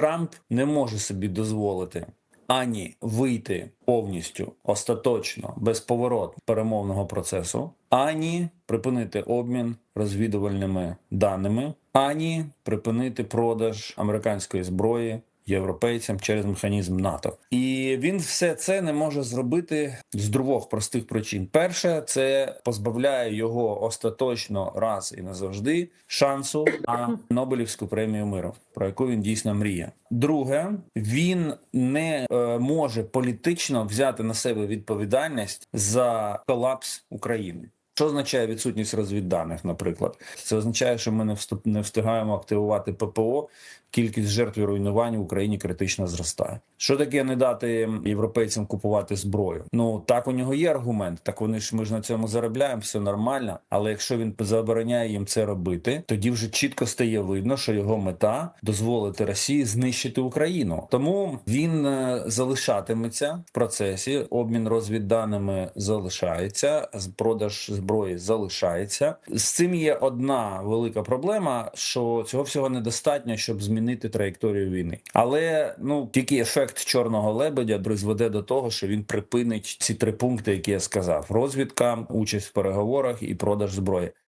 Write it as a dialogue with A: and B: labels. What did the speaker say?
A: Трамп не може собі дозволити ані вийти повністю остаточно безповоротно перемовного процесу, ані припинити обмін розвідувальними даними, ані припинити продаж американської зброї. Європейцям через механізм НАТО, і він все це не може зробити з двох простих причин: перше, це позбавляє його остаточно раз і назавжди шансу на Нобелівську премію миру, про яку він дійсно мріє. Друге, він не е, може політично взяти на себе відповідальність за колапс України. Що означає відсутність розвідданих, наприклад? Це означає, що ми не не встигаємо активувати ППО. Кількість жертв і руйнувань в Україні критично зростає. Що таке не дати європейцям купувати зброю? Ну так у нього є аргумент. Так вони ж ми ж на цьому заробляємо, все нормально. Але якщо він забороняє їм це робити, тоді вже чітко стає видно, що його мета дозволити Росії знищити Україну. Тому він е, залишатиметься в процесі. Обмін розвідданими залишається, продаж зброї залишається. З цим є одна велика проблема: що цього всього недостатньо, щоб змінити траєкторію війни. Але ну тільки ефект чорного лебедя призведе до того, що він припинить ці три пункти, які я сказав: розвідка, участь в переговорах і продаж зброї.